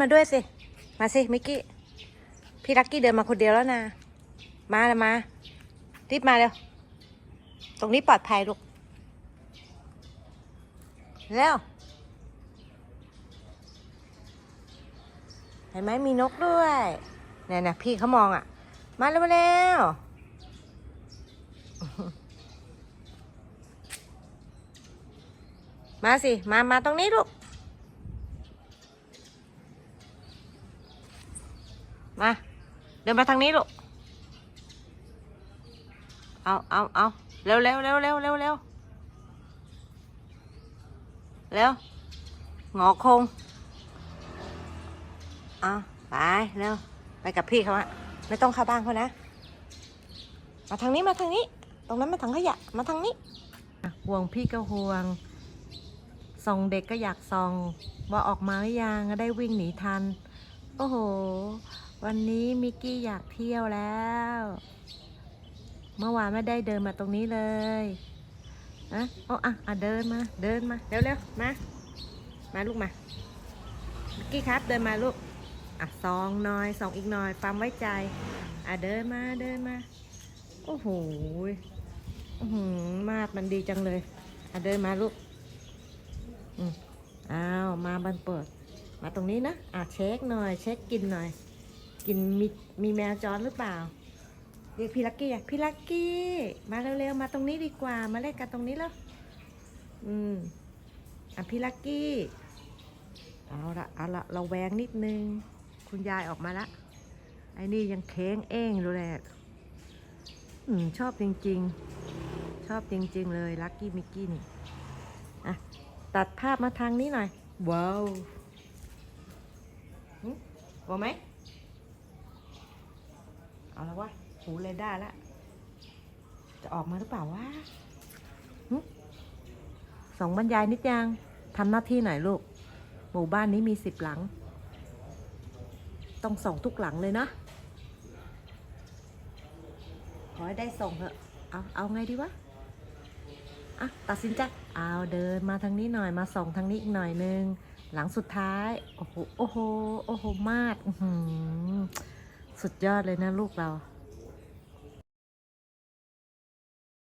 มาด้วยสิ มาสิมิกกี้ พี่ลักกี้เดินมาคนเดียวแล้วนะ มาเลยมา รีบมาเร็ว ตรงนี้ปลอดภัยลูก เร็ว เห็นไหมมีนกด้วยเนี่ยนะพี่เขามองอะ มาเร็วเร็วมาสิ มา มาตรงนี้ลูก มา เดินมาทางนี้ลูก เอาเอาเอาเร็วเร็วเร็วเร็วเร็วเร็วเร็วงอคงเอาไปเร็วไปกับพี่เขาอะไม่ต้องเข้าบ้านเขานะ มาทางนี้มาทางนี้ ตรงนั้นมาถังขยะ มาทางนี้ห่วงพี่ก็ห่วงส่องเด็กก็อยากส่อง ว่าออกมาหรือยังได้วิ่งหนีทัน โอ้โห วันนี้มิกกี้อยากเที่ยวแล้ว เมื่อวานไม่ได้เดินมาตรงนี้เลยนะโอ้อะอะเดินมา เดินมา เร็วๆ มา มาลูกมา มิกกี้ครับ เดินมาลูก อะสองหน่อยสองอีกหน่อยความไว้ใจ อะเดินมา เดินมา โอ้โหอื้อหือมาดมันดีจังเลย อะเดินมาลูก อืมอ้าว มาบันเปิด มาตรงนี้นะ อะเช็คหน่อย เช็คกินหน่อย กินมีมีแมวจรหรือเปล่า เรียกพี่ลักกี้อะพี่ลักกี้ มาเร็วๆมาตรงนี้ดีกว่า มาเล่นกันตรงนี้แล้วอืมอะพี่ลักกี้เอาละเอาละเราแวงนิดนึง คุณยายออกมาละไอ้นี่ยังเค้งเอ้งดูแลอืมชอบจริง ๆ ชอบจริง ๆ เลยลักกี้มิกกี้นี่อะตัดภาพมาทางนี้หน่อย ว้าวหึกลัวไหม เอาแล้ววะหูเลยได้แล้วจะออกมาหรือเปล่าวะส่งบรรยายนิดยังทำหน้าที่หน่อยลูก หมู่บ้านนี้มีสิบหลัง ต้องส่งทุกหลังเลยนะ ขอให้ได้ส่งเถอะ เอา เอาไงดีวะ อะ ตัดสินใจ เอาเดินมาทางนี้หน่อย มาส่งทางนี้อีกหน่อยนึง หลังสุดท้าย โอ้โห โอ้โห โอ้โห มาก อื สุดยอดเลยนะลูกเรา